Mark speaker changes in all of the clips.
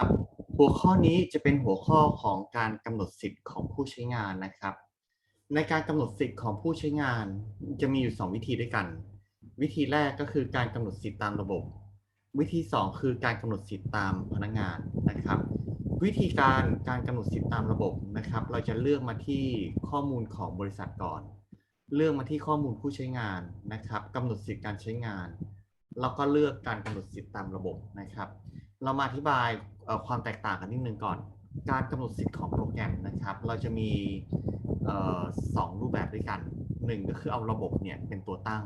Speaker 1: ครับหัวข้อนี้จะเป็นหัวข้อของการกำหนดสิทธิ์ของผู้ใช้งานนะครับ ในการกำหนดสิทธิ์ของผู้ใช้งานจะมีอยู่ 2 วิธีด้วยกัน วิธีแรกก็คือการกำหนดสิทธิ์ตามระบบ วิธี 2 คือการกำหนดสิทธิ์ตามพนักงานนะครับ วิธีการการกำหนดสิทธิ์ตามระบบนะครับ เราจะเลือกมาที่ข้อมูลของบริษัทก่อน เลือกมาที่ข้อมูลผู้ใช้งานนะครับกำหนดสิทธิ์การใช้งาน แล้วก็เลือกการกำหนดสิทธิ์ตามระบบนะครับ เรามาอธิบายความแตกต่างกันนิดนึงก่อน การกำหนดสิทธิ์ของโปรแกรมนะครับ เราจะมีสองรูปแบบด้วยกันหนึ่งก็คือเอาระบบเนี่ยเป็นตัวตั้ง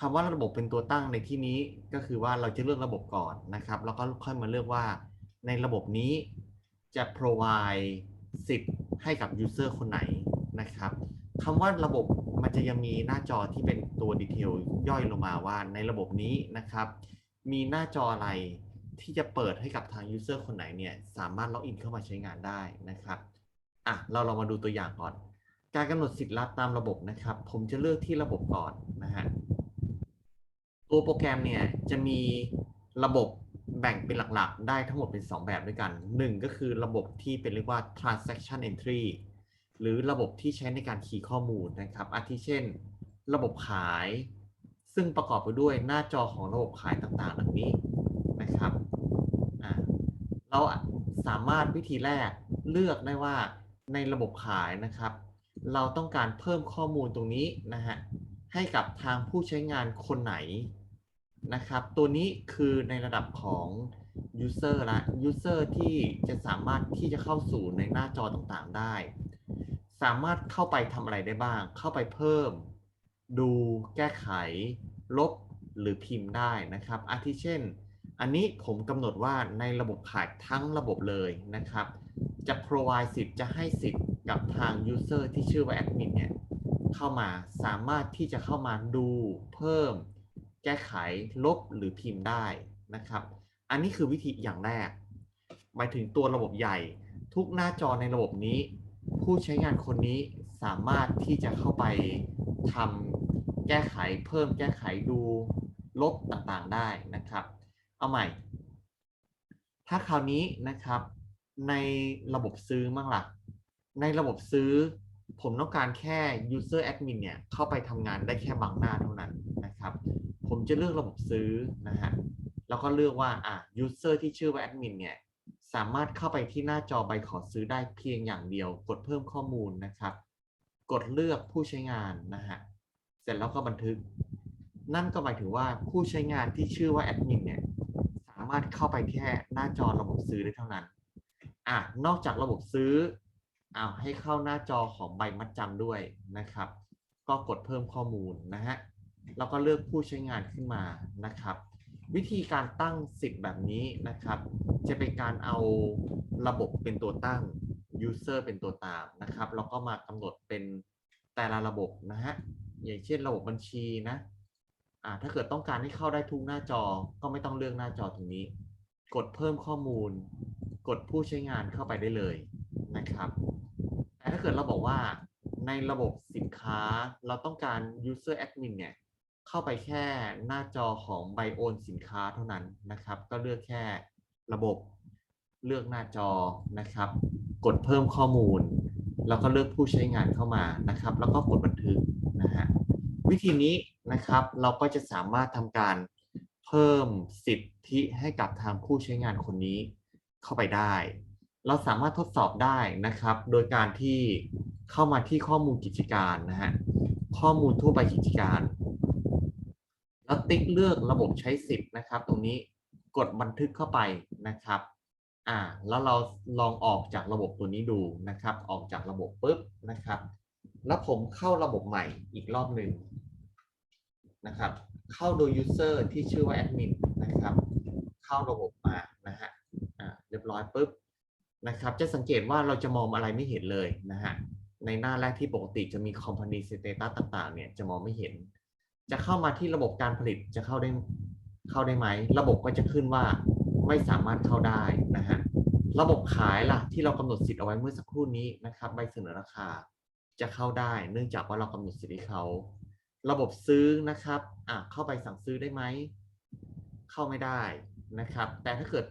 Speaker 1: คำว่าระบบเป็นตัวตั้งในที่นี้ก็คือว่าเราจะเลือกระบบก่อนนะครับ แล้วก็ค่อยมาเลือกว่าในระบบนี้จะ provide สิทธิ์ให้กับ user คนไหนนะครับคำว่าระบบมันจะยังมีหน้าจอที่เป็นตัวดีเทลย่อยลงมาว่าในระบบนี้นะครับ มีหน้าจออะไร ที่จะเปิดให้กับทาง user คนไหนเนี่ยสามารถล็อกอินเข้ามาใช้งานได้นะครับอะเราลองมาดูตัวอย่างก่อน การกำหนดสิทธิ์ลับตามระบบนะครับ ผมจะเลือกที่ระบบก่อนนะฮะตัวโปรแกรมเนี่ยจะมีระบบแบ่งเป็นหลักๆ ได้ทั้งหมดเป็น 2 แบบด้วยกัน 1 ก็คือระบบที่เป็นเรียกว่า transaction entry หรือระบบที่ใช้ในการคีข้อมูลนะครับ อาทิเช่น ระบบขาย ซึ่งประกอบไปด้วยหน้าจอของระบบขายต่างๆ ดังนี้นะครับ เราสามารถวิธีแรกเลือกได้ว่าในระบบขายนะครับ เราต้องการเพิ่มข้อมูลตรงนี้นะฮะให้กับทางผู้ใช้งานคนไหนนะครับ ตัวนี้คือในระดับของ user ละ user ที่จะสามารถที่จะเข้าสู่ในหน้าจอต่างๆได้ สามารถเข้าไปทำอะไรได้บ้าง เข้าไปเพิ่ม ดูแก้ไข ลบหรือพิมพ์ได้นะครับ อาทิเช่น อันนี้ผมกำหนดว่าในระบบขายทั้งระบบเลยนะครับ จะ provide สิทธิ์จะให้สิทธิ์กับทาง user ที่ชื่อว่า admin เนี่ยเข้ามาสามารถที่จะเข้ามาดูเพิ่ม แก้ไขลบหรือพิมพ์ได้นะครับ อันนี้คือวิธีอย่างแรก หมายถึงตัวระบบใหญ่ ทุกหน้าจอในระบบนี้ ผู้ใช้งานคนนี้สามารถที่จะเข้าไปทำแก้ไขเพิ่มแก้ไขดูลบต่างๆได้นะครับ เอาใหม่ ถ้าคราวนี้นะครับในระบบซื้อมั่งล่ะ ในระบบซื้อ ผมต้องการแค่ user admin เนี่ยเข้าไปทำงานได้แค่บางหน้าเท่านั้นนะครับ ผมจะเลือกระบบซื้อนะฮะแล้วก็เลือกว่าอะ user ที่ชื่อว่า admin เนี่ยสามารถเข้าไปที่หน้าจอใบขอซื้อได้เพียงอย่างเดียว กดเพิ่มข้อมูลนะครับ กดเลือกผู้ใช้งานนะฮะเสร็จแล้วก็บันทึก นั่นก็หมายถึงว่าผู้ใช้งานที่ชื่อว่า admin เนี่ยามารถเข้าไปแค่หน้าจอระบบซื้อได้เท่านั้น อะ นอกจากระบบซื้ออ้าวให้เข้าหน้าจอของใบมัดจำด้วยนะครับ ก็กดเพิ่มข้อมูลนะฮะ แล้วก็เลือกผู้ใช้งานขึ้นมานะครับ วิธีการตั้งสิทธิ์แบบนี้นะครับ จะเป็นการเอาระบบเป็นตัวตั้ง user เป็นตัวตามนะครับ แล้วก็มากำหนดเป็นแต่ละระบบนะฮะ อย่างเช่นระบบบัญชีนะ อ่าถ้าเกิดต้องการให้เข้าได้ทุกหน้าจอก็ไม่ต้องเลือกหน้าจอตรงนี้ กดเพิ่มข้อมูล กดผู้ใช้งานเข้าไปได้เลยนะครับแต่ถ้าเกิดเราบอกว่าในระบบสินค้าเราต้องการ user admin เนี่ยเข้าไปแค่หน้าจอของใบโอนสินค้าเท่านั้นนะครับ ก็เลือกแค่ระบบเลือกหน้าจอนะครับ กดเพิ่มข้อมูล แล้วก็เลือกผู้ใช้งานเข้ามานะครับ แล้วก็กดบันทึกนะฮะวิธีนี้ นะครับ เราก็จะสามารถทำการเพิ่มสิทธิให้กับทางผู้ใช้งานคนนี้เข้าไปได้ เราสามารถทดสอบได้นะครับ โดยการที่เข้ามาที่ข้อมูลกิจการนะฮะข้อมูลทั่วไปกิจการ แล้วติ๊กเลือกระบบใช้สิทธิ์นะครับ ตรงนี้กดบันทึกเข้าไปนะครับอ่าแล้วเราลองออกจากระบบตัวนี้ดูนะครับ ออกจากระบบปุ๊บนะครับ แล้วผมเข้าระบบใหม่อีกรอบหนึ่ง นะครับ เข้าโดย user ที่ชื่อว่า admin นะครับ เข้าระบบมานะฮะเรียบร้อยปุ๊บนะครับ จะสังเกตว่าเราจะมองอะไรไม่เห็นเลยนะฮะในหน้าแรกที่ปกติจะมี company status ต่างๆ เนี่ยจะมองไม่เห็น จะเข้ามาที่ระบบการผลิตจะเข้าได้เข้าได้ไหม ระบบก็จะขึ้นว่าไม่สามารถเข้าได้นะฮะระบบขายล่ะที่เรากำหนดสิทธิ์เอาไว้เมื่อสักครู่นี้นะครับใบเสนอราคาจะเข้าได้ เนื่องจากว่าเรากำหนดสิทธิ์ให้เขา ระบบซื้อนะครับอะเข้าไปสั่งซื้อได้ไหม เข้าไม่ได้นะครับ แต่ถ้าเกิด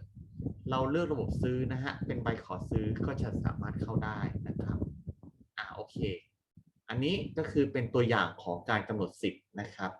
Speaker 1: เราเลือกระบบซื้อนะฮะ เป็นใบขอซื้อก็จะสามารถเข้าได้นะครับอ่าโอเค อันนี้ก็คือเป็นตัวอย่างของการกำหนดสิทธิ์นะครับ